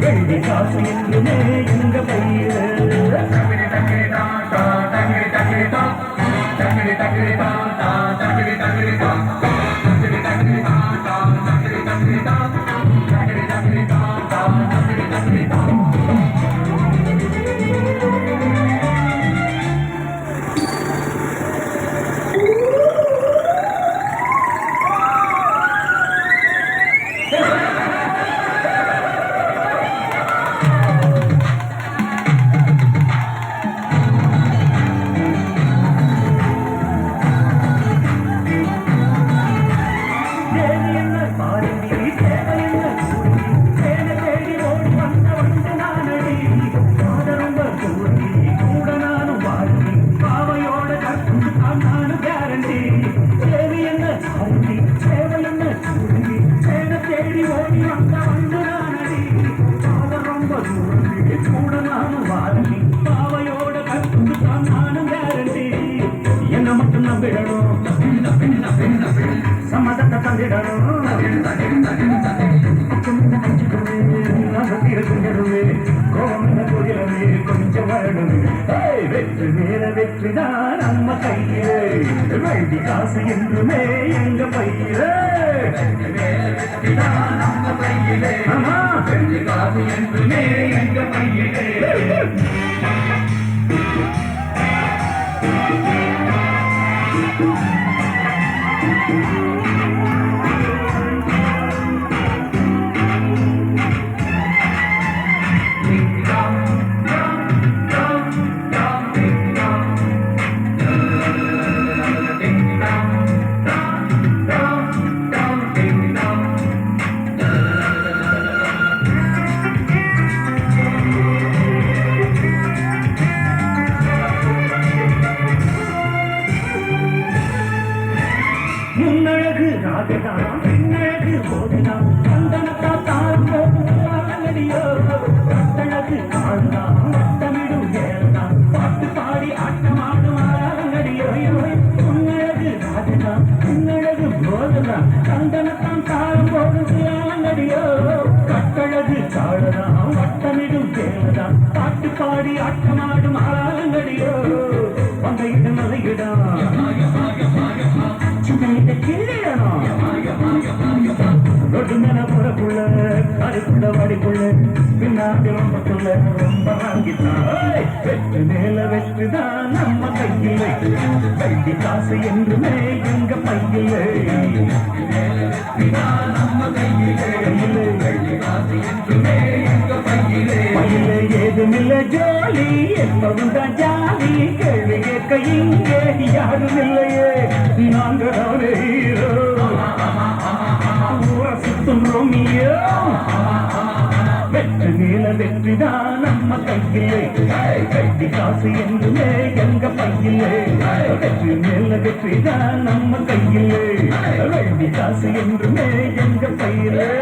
வெள்ளி காசு என்றுமே எங்க கையிலே. என்ன மட்டும் சம்மதத்தை தந்திடணும் கொஞ்சம் அஞ்சுக்கவே நான் இருக்குங்கிறவே வெற்றி நம்ம கையிலே காசு என்றுமே எங்க பையிலே நம்ம கையிலே காசு என்றுமே Música சந்தனத்தான் தாரம் போகுது ஆலங்கடியோ கட்டழகு காடதான் வட்டமிடும் ஏறதான் பாட்டு பாடி ஆட்டமாடும் ஆளா வாடிக்குள்ள அடிக்குள்ள வாடிக்குள்ள வடிக்குள்ள பின்னாடி ரொம்பக்குள்ள ரொம்ப வாங்கித்தான் வெற்றி மேல வெற்றிதான் நம்ம கையில். வெள்ளி காசு என்றுமே எங்க பையில். நம்ம கையில் கையிலே காசு என்றுமே எங்க கையிலே ஏதுமில்ல ஜோலி எப்பவும் தான் ஜாலி. கேள்வி கேட்க இங்கே யாரும் இல்லையே நாங்கள் தானே ஹீரோ. வெற்றிதான் நம்ம கையிலே. வெட்டி காசு என்றுமே எங்க பையிலே. வெற்றி மேல வெற்றிதான் நம்ம கையிலே. வெள்ளி காசு என்றுமே எங்க பையிலே.